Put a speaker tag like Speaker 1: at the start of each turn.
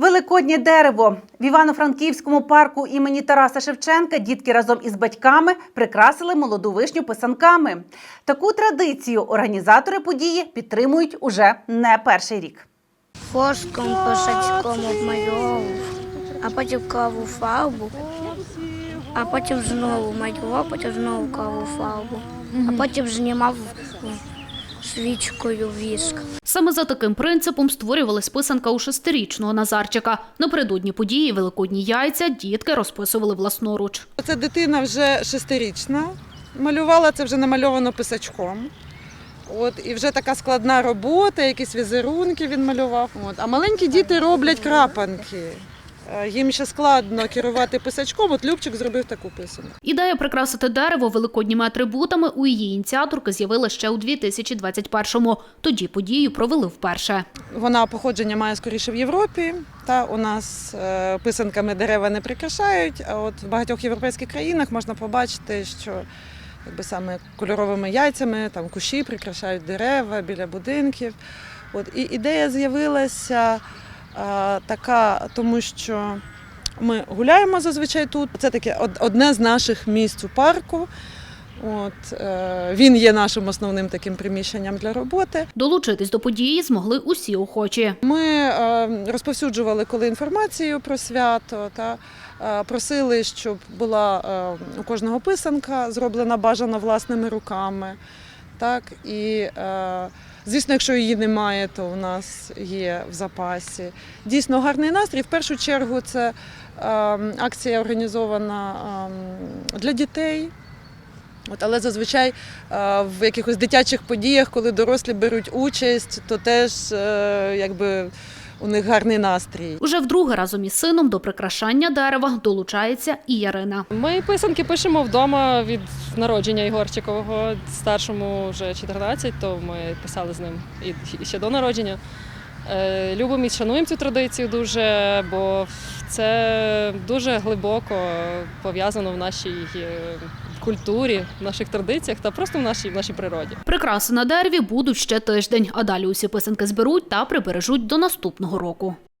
Speaker 1: Великоднє дерево в Івано-Франківському парку імені Тараса Шевченка дітки разом із батьками прикрасили молоду вишню писанками. Таку традицію організатори події підтримують уже не перший рік.
Speaker 2: Фоском, писачком обмальовував, а потім клав у фарбу, а потім знову малював, потім знову клав у фарбу, а потім знімав свічкою віск.
Speaker 3: Саме за таким принципом створювалась писанка у шестирічного Назарчика. Напередодні події Великодні яйця дітки розписували власноруч.
Speaker 4: Це дитина вже шестирічна, малювала це вже намальовано писачком. От, і вже така складна робота, якісь візерунки він малював. От. А маленькі діти роблять крапанки. Е, Їм ще складно керувати писачком, от Любчик зробив таку писанку.
Speaker 3: Ідея прикрасити дерево великодніми атрибутами у її ініціаторки з'явила ще у 2021-му. Тоді подію провели вперше.
Speaker 4: Вона походження має скоріше в Європі. Та у нас е, писанками дерева не прикрашають. А от в багатьох європейських країнах можна побачити, що якби саме кольоровими яйцями там кущі прикрашають дерева біля будинків. От і ідея з'явилася така, тому що ми гуляємо зазвичай тут. Це таке од- одне з наших місць у парку. От, е, він є нашим основним таким приміщенням для роботи.
Speaker 3: Долучитись до події змогли усі охочі.
Speaker 4: Ми е, розповсюджували коли інформацію про свято та е, просили, щоб була е, у кожного писанка зроблена бажано власними руками. Так, і е, звісно, якщо її немає, то в нас є в запасі. Дійсно гарний настрій. В першу чергу це е, акція організована е, для дітей. От, але зазвичай е, в якихось дитячих подіях, коли дорослі беруть участь, то теж е, якби у них гарний настрій.
Speaker 3: Уже вдруге разом із сином до прикрашання дерева долучається і Ярина.
Speaker 5: Ми писанки пишемо вдома від народження Ігорчикового. Старшому вже 14, то ми писали з ним і ще до народження. Е, Любимо і шануємо цю традицію дуже, бо це дуже глибоко пов'язано в нашій е, культурі, в наших традиціях та просто в нашій, в нашій природі.
Speaker 3: Прикраси на дереві будуть ще тиждень, а далі усі писанки зберуть та прибережуть до наступного року.